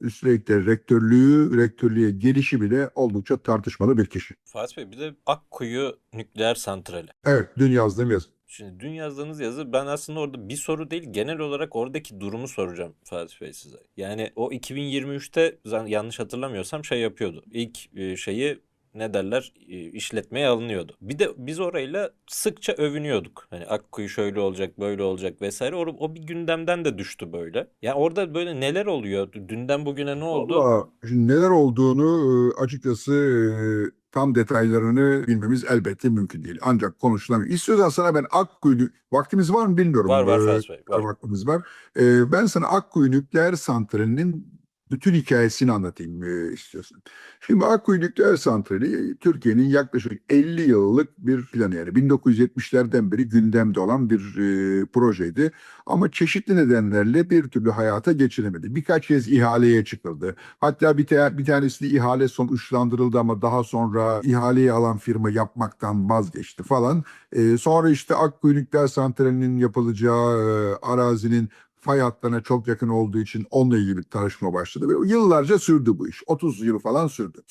Üstelik de rektörlüğü, rektörlüğe gelişi bile oldukça tartışmalı bir kişi. Fatih Bey bir de Akkuyu Nükleer Santrali. Evet, dün yazdığım yazı. Şimdi dün yazdığınız yazı ben aslında orada bir soru değil genel olarak oradaki durumu soracağım Fatih Bey size. Yani o 2023'te zan- yanlış hatırlamıyorsam şey yapıyordu. İlk e, şeyi ne derler e, işletmeye alınıyordu. Bir de biz orayla sıkça övünüyorduk. Hani Akkuyu şöyle olacak böyle olacak vesaire. O, o bir gündemden de düştü böyle. Yani orada böyle neler oluyor? Dünden bugüne ne oldu? Valla şimdi neler olduğunu e, açıkçası e, tam detaylarını bilmemiz elbette mümkün değil. Ancak konuşulamıyor. İstiyorsan sana ben Akkuyu, vaktimiz var mı bilmiyorum. Var var E, Fatih Bey. Var. vaktimiz var. E, ben sana Akkuyu Nükleer Santrali'nin bütün hikayesini anlatayım e, istiyorsan. Şimdi Akkuyu Nükleer Santrali Türkiye'nin yaklaşık 50 yıllık bir planı yani 1970'lerden beri gündemde olan bir e, projeydi. Ama çeşitli nedenlerle bir türlü hayata geçiremedi. Birkaç kez ihaleye çıkıldı. Hatta bir, ta- bir tanesi ihale sonuçlandırıldı ama daha sonra ihaleyi alan firma yapmaktan vazgeçti falan. E, sonra işte Akkuyu Nükleer Santrali'nin yapılacağı e, arazinin fay hatlarına çok yakın olduğu için onunla ilgili bir tartışma başladı. Ve yıllarca sürdü bu iş. 30 yıl falan sürdü.